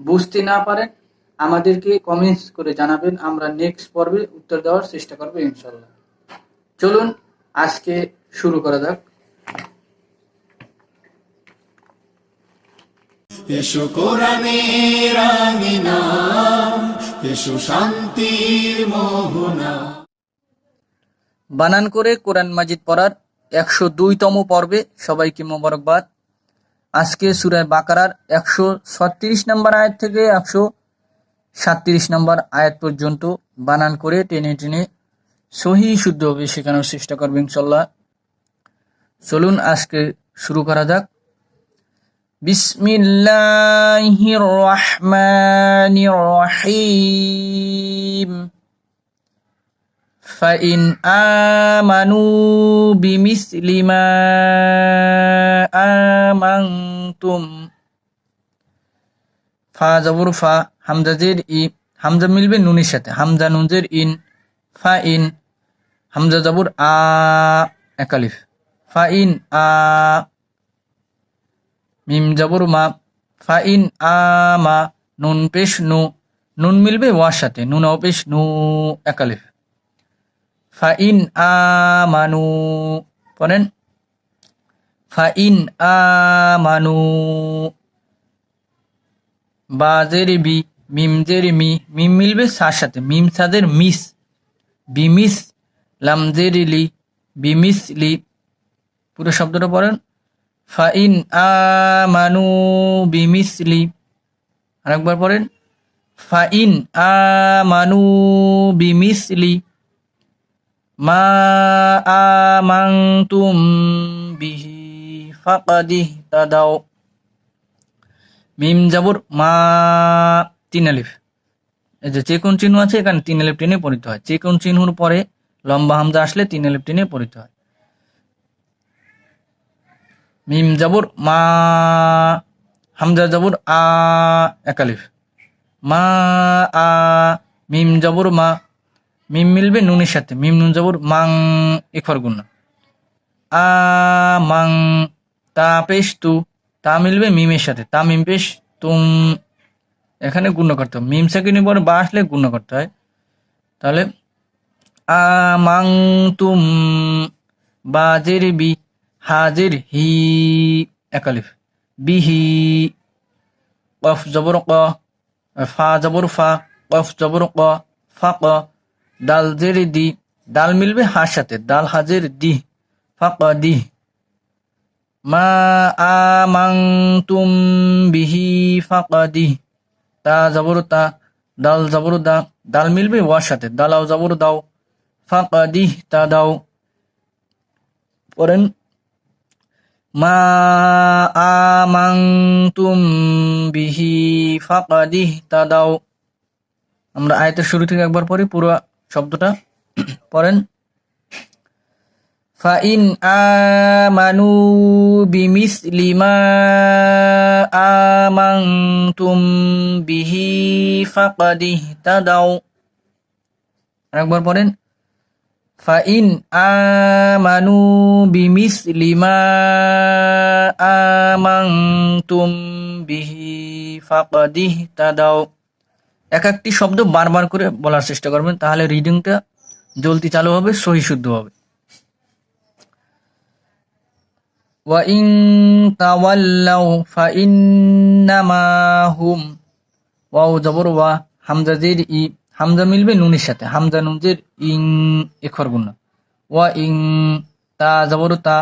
বুঝতে না পারেন আমাদেরকে কমেন্টস করে জানাবেন। আমরা নেক্সট পর্বে উত্তর দেওয়ার চেষ্টা করব ইনশাল্লাহ চলুন আজকে শুরু করা যাক। এসো কোরআনের আঙিনা এসো শান্তির মোহনা। বানান করে কোরআন মাজিদ পড়ার একশো দুইতম পর্বে সবাইকে মোবারকবাদ। আজকে সুরায় বাকারার একশো ছত্রিশ নম্বর আয়াত থেকে একশো সাতত্রিশ নম্বর আয়াত পর্যন্ত বানান করে টেনে টেনে সহি শুদ্ধভাবে শেখানোর চেষ্টা করবেন ইনশাল্লাহ। চলুন আজকে শুরু করা যাক। বিসমিল্লাহির রহমানির রহিম। فإن آمنوا بمثل ما آمنتم ফা জবর ফা হামজা জের ই হামজা মিলবে নুনের সাথে হামজা নুনজের ইন ফা ইন হামজা জবর আ একালিফ ফা ইন আ মিম জবর মা ফা ইন আ মা নুন পেশ নু নুন মিলবে ওয়ার সাথে নুন অপেশ নু একালিফ ফাইন আমানু পড়েন ফাইন আমানু বাজের বি মিমজের মি মিম মিলবে সার সাথে মিম সাদের মিস বিমিস লামজের লি বিমিস লি পুরো শব্দটা পড়েন ফাইন আমানু বিমিসলি আরেকবার পড়েন ফাইন আমানু বিমিসলি মা আমাংতুম বিহি ফাকাদিহ তাদাও মিম জাবর, মা, তিন আলিফ। এই যে যে কোন চিহ্ন আছে, এখানে তিন আলিফ টেনে পড়িতে হয়। যে কোন চিহ্নর পরে লম্বা হামজা আসলে তিন আলিফ টেনে পড়িতে হয়। মিম জাবর, মা, হামজা জাবর, আ একালিফ মা, আ, মিম জাবর, মা মিম মিলবে, নুনের সাথে। মিম, নুন যাবর মাং ইকফার গুণ আ, মাং, তা পেশ, তু। তা মিলবে মিমের সাথে। তা মিম পেশ তুম এখানে গুণ করতে হবে। মিম সাকিনি পরে বা আসলে গুণ করতে হয়। তাহলে, আ, মাং, তুম বাজের বি হাজের হি, একালিফ। বিহি কফ, জবর, ক, ফা, জবর, ফা, কফ, জবর, ক, ফা, ক ডাল জের দি, ডাল মিলবে হার সাথে, ডাল হাজের দি ফাঁকা দি। মা আমাংতুম বিহি ফাঁকা দি। তা জবর তা, ডাল জবর দা, ডাল মিলবে ওয়ার সাথে দালাও জবর দাও ফাঁকা দি, তা দাও। পড়েন মা আমাংতুম বিহি ফাঁকা দি, তা দাও। আমরা আয়তের শুরু থেকে একবার পড়ি, পুরো শব্দটা পড়েন ফাইন আমানু বিমিসলি মা আমানতুম বিহি ফাকাদ ইহতাদাও আরেকবার পড়েন ফাইন আমানু বিমিসলি মা আমানতুম বিহি ফাকাদ ইহতাদাও এক একটি শব্দ বারবার করে বলার চেষ্টা করবেন তাহলে রিডিংটা জলদি চালু হবে সহি শুদ্ধ হবে وإن تولوا فإنما هم ওয়াও জবর ওয়া হামজা জের ই হামজা মিলবে নুনের সাথে হামজা নুনজের ইং এখর গুণ ওয়া ইং তা জবর তা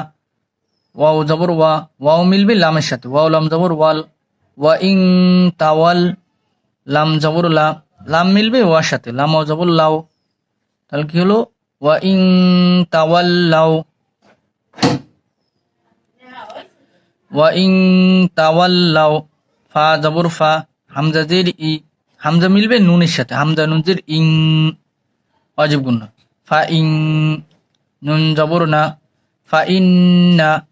ওয়াও জবর ওয়া ওয়াও মিলবে লামের সাথে ওয়াও লাম জবর ওয়াল ওয়া ইং তাওয়াল লাম জবর লাম মিলবে ওয়ার সাথে, লাম জবর লাও। তাহলে কি হলো? ওয়া ইং তাওয়াল লাও। ওয়া ইং তাওয়াল লাও। ফা জবর ফা, হামজা জের ই, হামজা মিলবে নুনের সাথে, হামজা নুনজের ইং, অজীব গুণ ফা ইং, নুন জবর না। ফা ইন না,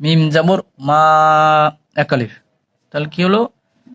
মিম জবর মা একালিফ তাহলে কি হলো?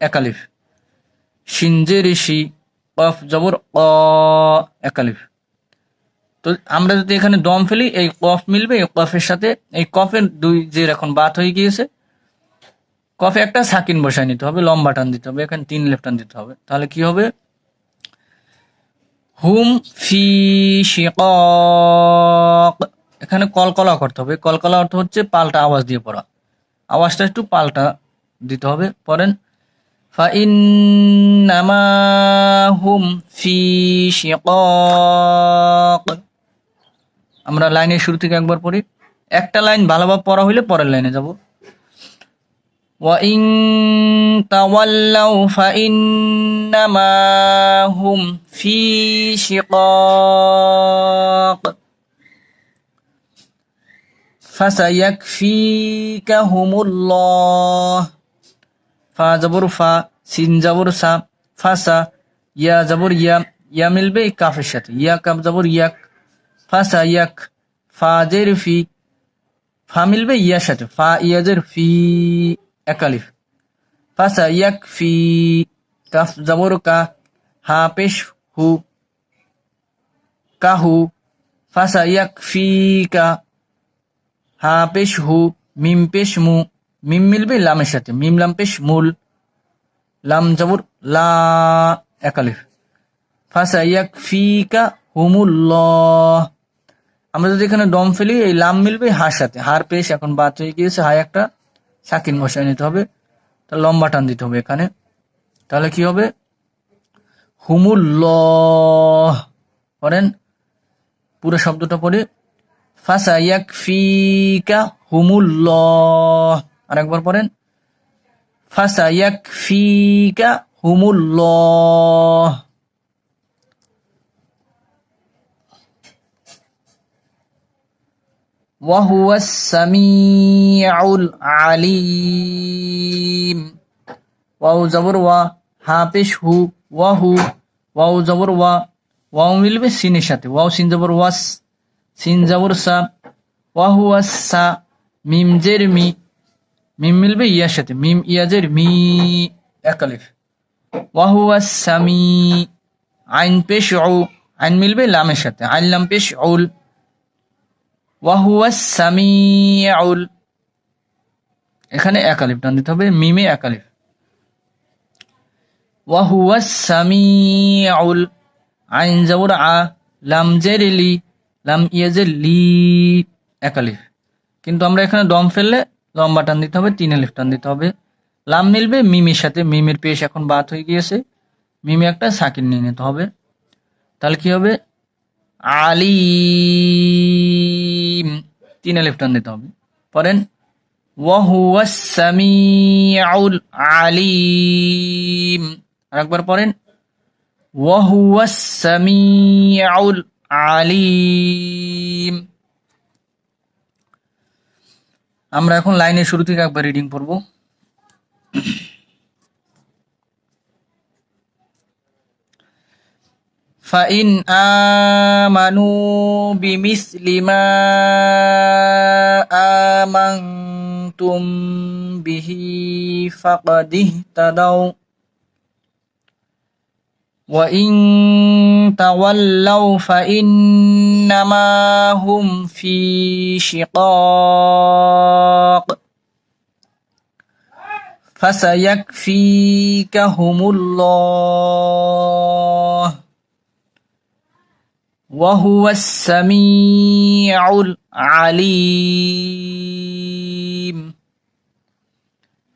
একালিফ। সিনজের শি কফ জবর অ একালিফ। তো আমরা যদি এখানে দম ফেলি, এই কফ মিলবে, এই কফের সাথে, এই কফের দুই যে এখন বাত হয়ে গিয়েছে। কফে একটা সাকিন বসায় নিতে হবে, লম্বা টান দিতে হবে, এখানে তিন লেফট টান দিতে হবে। তাহলে কি হবে? হুম ফি এখানে কলকলা করতে হবে। কলকলা অর্থ হচ্ছে পাল্টা আওয়াজ দিয়ে পড়া। আওয়াজটা একটু পাল্টা দিতে হবে, পড়েন। فإنما হুম ফি শিকাক আমরা লাইনের শুরু থেকে একবার পড়ি একটা লাইন ভালোভাবে পড়া হইলে পরের লাইনে যাব وإن تولوا فإنما هم في شقاق فسيكفيكهم الله ফা জবর ফা, সিন জবর সা ফাসা ইয়া জবর ইয়া ইয়া মিলবে এই কাফের সাথে। ইয়া কাফ জবর ইয়াক ফাসা ইয়াক, ফা জের ফি, ফা মিলবে ইয়ার সাথে। ফা ইয়াজের ফি একালিফ ফাসা ইয়াক ফি, কাফ জবর কা, হা পেশ হু কাহু ফাসা ইয়াক ফি কা, হা পেশ হু, মিম পেশ মু মিম মিলবে, লামের সাথে। মিম, লাম পেশ, মূল। লাম, জবর, লা একালিফ ফাসা ইয়াক ফিকা হুমুল্লাহ। আমরা যদি এখানে দম ফেলি, এই লাম মিলবে হার সাথে। হার পেশ, এখন বাদ হয়ে গিয়েছে। হাই একটা সাকিন বসায় নিতে হবে। তা লম্বা টান দিতে হবে এখানে। তাহলে কি হবে? হুমুল্লাহ। পড়েন পুরো শব্দটা পড়ে। ফাসা ইয়াক ফিকা হুমুল্লাহ। আরেকবার পড়েন ফাসা ইয়াক ফিকা হুমুল্লাহ وهو السميع العليم ওয়াও জবর ওয়া হা পেশ হু ওয়াহু ওয়াও জবর ওয়া ওয়াও মিলবে সিনের সাথে ওয়াও সিন জবর ওয়াস সিন জবর সা ওয়াহু সা মিম জের মি মিম মিলবে ইয়ার সাথে। মিম, ইয়াজের, মি একালিফ ওয়াহু সামি, আইন পেশ আইন মিলবে লামের সাথে। আইন লাম পেশ উল ওয়াহু সামি আউল এখানে একালিফ টান দিতে হবে, মিমে একালিফ ওয়াহু সামি আউল আইন জবর আ, লাম জের লি, লাম ইয়াজের লি একালিফ কিন্তু আমরা এখানে দম ফেললে লম্বা টান দিতে হবে তিন আলিফ টান দিতে হবে। লাম মিলবে, মিমের সাথে, মিমের পেশ এখন বাদ হয়ে গিয়েছে। মিমে একটা সাকিন নিয়ে নিতে হবে। তাহলে কি হবে? আলিম তিন আলিফ টান দিতে হবে। পড়েন ওয়াহুয়াস সামিউল আলিম। আরেকবার পড়েন ওয়াহুয়াস সামিউল আলিম। আমরা এখন লাইনের শুরু থেকে একবার রিডিং পড়ব فإن آمنوا بمثل ما آمنتم به فقد اهتدوا وإن تولوا فإنما هم في شقاق فسيكفيكهم الله وهو السميع العليم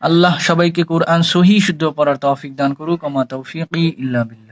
আল্লাহ সবাইকে কোরআন সহি শুদ্ধ পড়ার তৌফিক দান করুক আমা তৌফিকি ইল্লা বিল্লাহ